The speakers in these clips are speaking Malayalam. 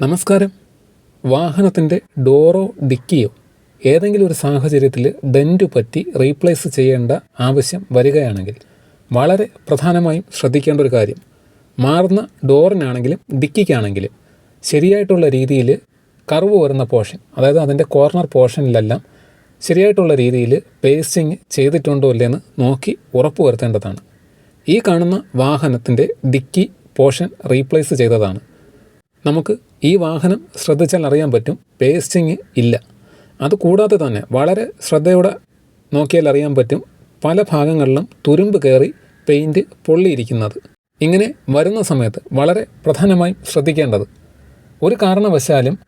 നമസ്കാരം. വാഹനത്തിന്റെ ഡോറോ ഡിക്കിയോ ഏതെങ്കിലും ഒരു സാഹചര്യത്തിൽ ഡെന്റു പറ്റി റീപ്ലേസ് ചെയ്യേണ്ട ആവശ്യം വരികയാണെങ്കിൽ വളരെ പ്രധാനമായും ശ്രദ്ധിക്കേണ്ട ഒരു കാര്യം. മാറുന്ന ഡോറിനാണെങ്കിലും ഡിക്കിക്കാണെങ്കിലും ശരിയായിട്ടുള്ള രീതിയിൽ കർവ് വരുന്ന പോർഷൻ അതായത് അതിന്റെ കോർണർ പോർഷനിലെല്ലാം ശരിയായിട്ടുള്ള രീതിയിൽ പേസ്റ്റിങ് ചെയ്തിട്ടുണ്ടോ ഇല്ലയെന്ന് നോക്കി ഉറപ്പ് വരുത്തേണ്ടതാണ് ഈ കാണുന്ന വാഹനത്തിന്റെ ഡിക്കി പോർഷൻ റീപ്ലേസ് ചെയ്തതാണ്. നമുക്ക് ഈ വാഹനം ശ്രദ്ധിച്ചാൽ അറിയാൻ പറ്റും. പേസ്റ്റിങ് ഇല്ല. അതുകൂടാതെ തന്നെ വളരെ ശ്രദ്ധയോടെ നോക്കിയാൽ അറിയാൻ പറ്റും പല ഭാഗങ്ങളിലും തുരുമ്പ് കയറി പെയിന്റ് പൊള്ളിയിരിക്കുന്നത്. ഇങ്ങനെ വരുന്ന സമയത്ത് വളരെ പ്രധാനമായും ശ്രദ്ധിക്കേണ്ടത് ഒരു കാരണവശാലും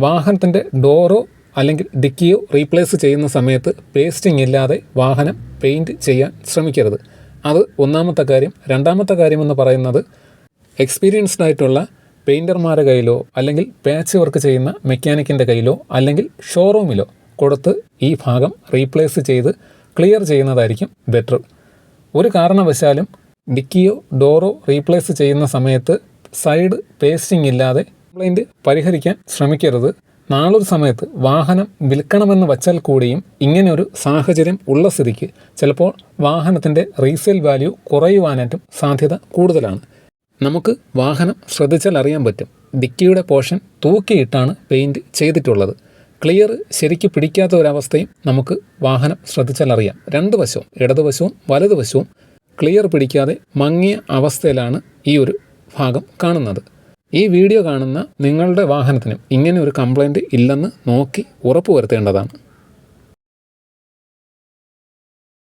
വാഹനത്തിന്റെ ഡോറോ അല്ലെങ്കിൽ ഡിക്കിയോ റീപ്ലേസ് ചെയ്യുന്ന സമയത്ത് പേസ്റ്റിംഗ് ഇല്ലാതെ വാഹനം പെയിന്റ് ചെയ്യാൻ ശ്രമിക്കരുത്. അത് ഒന്നാമത്തെ കാര്യം. രണ്ടാമത്തെ കാര്യമെന്ന് പറയുന്നത് എക്സ്പീരിയൻസ്ഡ് ആയിട്ടുള്ള പെയിന്റർമാരുടെ കയ്യിലോ അല്ലെങ്കിൽ പാച്ച് വർക്ക് ചെയ്യുന്ന മെക്കാനിക്കിന്റെ കയ്യിലോ അല്ലെങ്കിൽ ഷോറൂമിലോ കൊടുത്ത് ഈ ഭാഗം റീപ്ലേസ് ചെയ്ത് ക്ലിയർ ചെയ്യുന്നതായിരിക്കും ബെറ്റർ. ഒരു കാരണവശാലും ഡിക്കിയോ ഡോറോ റീപ്ലേസ് ചെയ്യുന്ന സമയത്ത് സൈഡ് പേസ്റ്റിംഗ് ഇല്ലാതെ കംപ്ലൈന്റ് പരിഹരിക്കാൻ ശ്രമിക്കരുത്. നാളൊരു സമയത്ത് വാഹനം വിൽക്കണമെന്ന് വച്ചാൽ കൂടിയും ഇങ്ങനെ ഒരു സാഹചര്യം ഉള്ള സ്ഥിതിക്ക് ചിലപ്പോൾ വാഹനത്തിന്റെ റീസെയിൽ വാല്യൂ കുറയുവാനായിട്ടും സാധ്യത കൂടുതലാണ്. നമുക്ക് വാഹനം ശ്രദ്ധിച്ചാൽ അറിയാൻ പറ്റും. ഡിക്കിയുടെ പോർഷൻ തൂക്കിയിട്ടാണ് പെയിന്റ് ചെയ്തിട്ടുള്ളത്. ക്ലിയർ ശരിക്ക് പിടിക്കാത്ത ഒരവസ്ഥയും നമുക്ക് വാഹനം ശ്രദ്ധിച്ചാൽ അറിയാം. രണ്ട് വശവും ഇടതുവശവും വലതുവശവും ക്ലിയർ പിടിക്കാതെ മങ്ങിയ അവസ്ഥയിലാണ് ഈ ഒരു ഭാഗം കാണുന്നത്. ഈ വീഡിയോ കാണുന്ന നിങ്ങളുടെ വാഹനത്തിനും ഇങ്ങനെ ഒരു കംപ്ലൈന്റ് ഇല്ലെന്ന് നോക്കി ഉറപ്പുവരുത്തേണ്ടതാണ്.